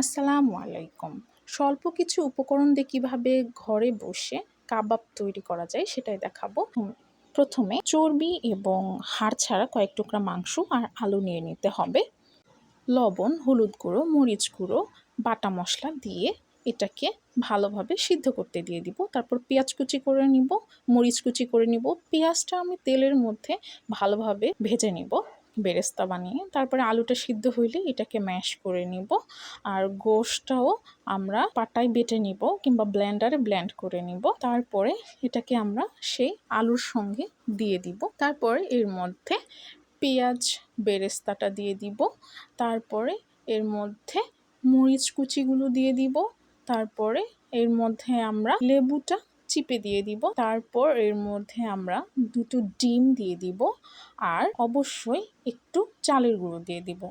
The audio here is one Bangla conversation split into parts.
আসসালামু আলাইকুম। স্বল্প কিছু উপকরণ দিয়ে কীভাবে ঘরে বসে কাবাব তৈরি করা যায় সেটাই দেখাবো। প্রথমে চর্বি এবং হাড় ছাড়া কয়েক টুকরা মাংস আর আলু নিয়ে নিতে হবে। লবণ, হলুদ গুঁড়ো, মরিচ গুঁড়ো, বাটা মশলা দিয়ে এটাকে ভালোভাবে সিদ্ধ করতে দিয়ে দিব। তারপর পেঁয়াজ কুচি করে নিব, মরিচ কুচি করে নিব। পেঁয়াজটা আমি তেলের মধ্যে ভালোভাবে ভেজে নিব। বেরেস্তা বানিয়ে তারপরে আলুটা সিদ্ধ হইলে এটাকে ম্যাশ করে নিব। আর গোশটাও আমরা পাটায় বেটে নিব কিংবা ব্লেন্ডারে ব্লেন্ড করে নিব। তারপরে এটাকে আমরা সেই আলুর সঙ্গে দিয়ে দিব। তারপরে এর মধ্যে পেঁয়াজ বেরেস্তাটা দিয়ে দিব। তারপরে এর মধ্যে মরিচ কুচিগুলো দিয়ে দিব। তারপরে এর মধ্যে আমরা লেবুটা চিপে দিয়ে দিব। তারপর এর মধ্যে আমরা দুটো ডিম দিয়ে দিব আর অবশ্যই একটু চালের গুঁড়ো দিয়ে দিব।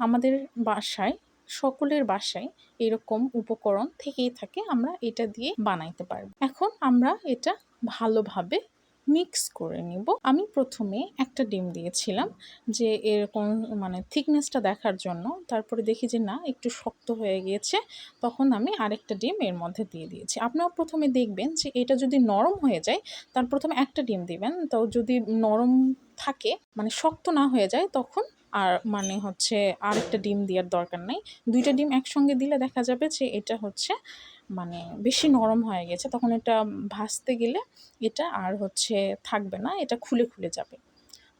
আমাদের বাসায়, সকলের বাসায় এরকম উপকরণ থেকেই থাকে, আমরা এটা দিয়ে বানাইতে পারব। এখন আমরা এটা ভালোভাবে মিক্স করে নিব। আমি প্রথমে একটা ডিম দিয়েছিলাম যে এরকম মানে থিকনেসটা দেখার জন্য। তারপরে দেখি যে না, একটু শক্ত হয়ে গিয়েছে। তখন আমি আরেকটা ডিম এর মধ্যে দিয়ে দিয়েছি। আপনারা প্রথমে দেখবেন যে এটা যদি নরম হয়ে যায়, তার প্রথমে একটা ডিম দিবেন। তো যদি নরম থাকে মানে শক্ত না হয়ে যায়, তখন আর মানে হচ্ছে আরেকটা ডিম দেওয়ার দরকার নেই। দুইটা ডিম একসঙ্গে দিলে দেখা যাবে যে এটা হচ্ছে মানে বেশি নরম হয়ে গেছে, তখন এটা ভাজতে গেলে এটা আর হচ্ছে থাকবে না, এটা খুলে খুলে যাবে।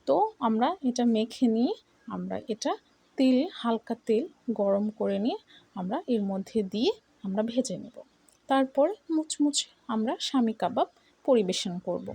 তো আমরা এটা মেখে নিয়ে আমরা এটা তেল, হালকা তেল গরম করে নিয়ে আমরা এর মধ্যে দিয়ে আমরা ভেজে নেব। তারপরে মুচমুচে আমরা স্বামী কাবাব পরিবেশন করব।